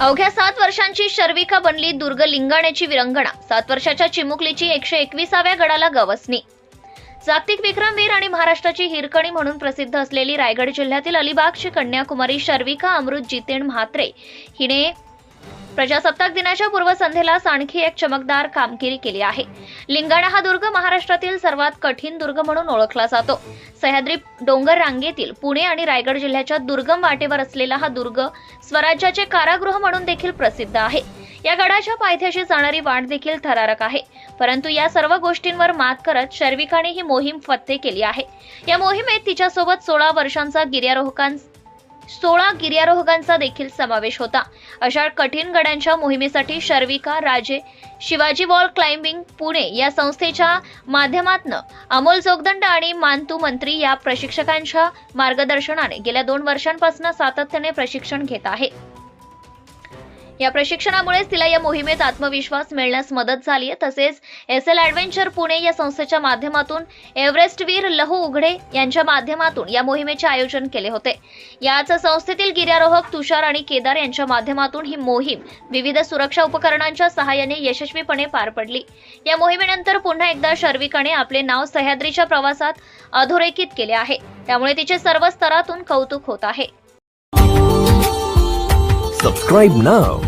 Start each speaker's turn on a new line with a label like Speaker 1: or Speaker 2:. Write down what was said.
Speaker 1: अवघ्या सात वर्षांची शर्विका बनली दुर्ग लिंगाण्याची विरंगणा. सात वर्षाच्या चिमुकलीची एकशे एकविसाव्या गडाला गवसणी. जागतिक विक्रमवीर आणि महाराष्ट्राची हिरकणी म्हणून प्रसिद्ध असलेली रायगड जिल्ह्यातील अलिबागची कन्याकुमारी शर्विका अमृत जितेन म्हात्रे. हिने प्रजासत्ताक दिनाच्या पूर्वसंध्येलाच आणखी एक चमकदार कामगिरी केली आहे. लिंगाणा हा दुर्ग महाराष्ट्रातील सर्वात कठीण दुर्ग म्हणून ओळखला जातो. सह्याद्री डोंगर रांगेतील पुणे आणि रायगड जिल्ह्याच्या दुर्गम वाटेवर असलेला हा दुर्ग स्वराज्याचे कारागृह म्हणून देखील प्रसिद्ध आहे. या गडाच्या पायथ्याशी जाणारी वाट देखील थरारक आहे. परंतु या सर्व गोष्टींवर मात करत शर्विकाने ही मोहीम फत्ते केली आहे. या मोहिमेत तिच्यासोबत सोळा वर्षांचा गिर्यारोहकां सोळा गिर्यारोहकांचा देखील समावेश होता. अशा कठीण गड्यांच्या मोहिमेसाठी शर्विका राजे शिवाजी वॉल क्लाइम्बिंग पुणे या संस्थेच्या माध्यमातून अमोल जोगदंड आणि मानतू मंत्री या प्रशिक्षकांच्या मार्गदर्शनाने गेल्या दोन वर्षांपासून सातत्याने प्रशिक्षण घेत आहे. या प्रशिक्षणामुळेच तिला या मोहिमेत आत्मविश्वास मिळण्यास मदत झाली आहे. तसेच एस एल ॲडव्हेंचर पुणे या संस्थेच्या माध्यमातून एव्हरेस्टवीर लहू उघडे यांच्या माध्यमातून या मोहिमेचे आयोजन केले होते. याच संस्थेतील गिर्यारोहक तुषार आणि केदार यांच्या माध्यमातून ही मोहीम विविध सुरक्षा उपकरणांच्या सहाय्याने यशस्वीपणे पार पडली. या मोहिमेनंतर पुन्हा एकदा शर्विकाने आपले नाव सह्याद्रीच्या प्रवासात अधोरेखित केले आहे. त्यामुळे तिचे सर्व स्तरातून कौतुक होत आहे.
Speaker 2: Subscribe now